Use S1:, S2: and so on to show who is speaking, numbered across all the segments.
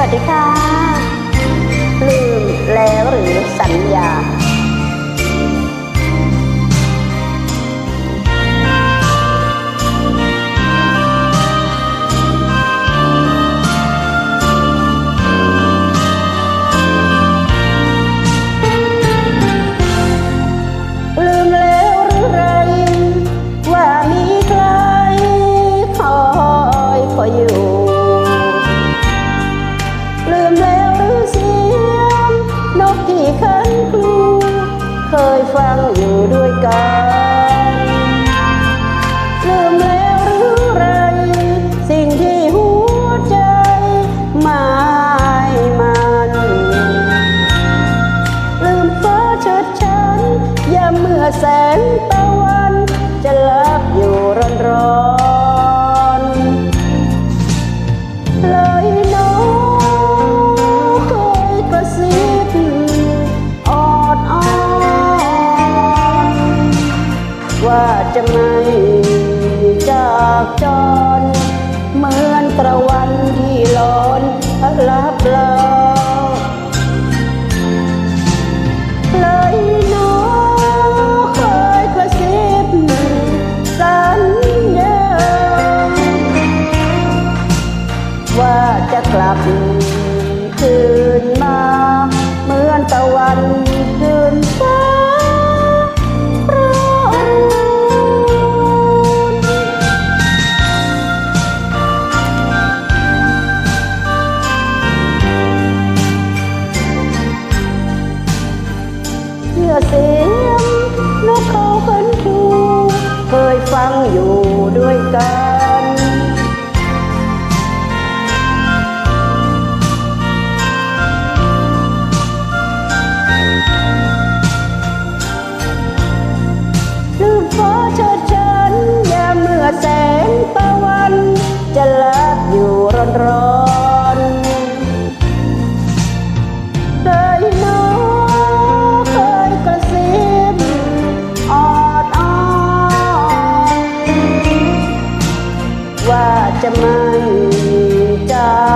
S1: วัสดีค่ะ ลืมแล้วหรือสัญญา จะไม่จากจร เหมือนตะวันที่ร้อนลับลอเลยน้อเคยกระซิบสัญญาว่าจะกลับคืนมา เหมือนตะวัน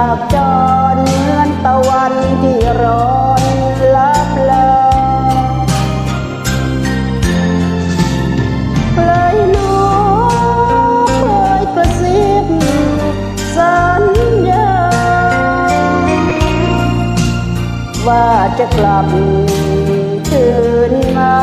S1: ากจรเหมือนตะวันที่ร้อนลับเลอเลยน้องเคยกระซิบสัญญา ว่าจะกลับคืนมา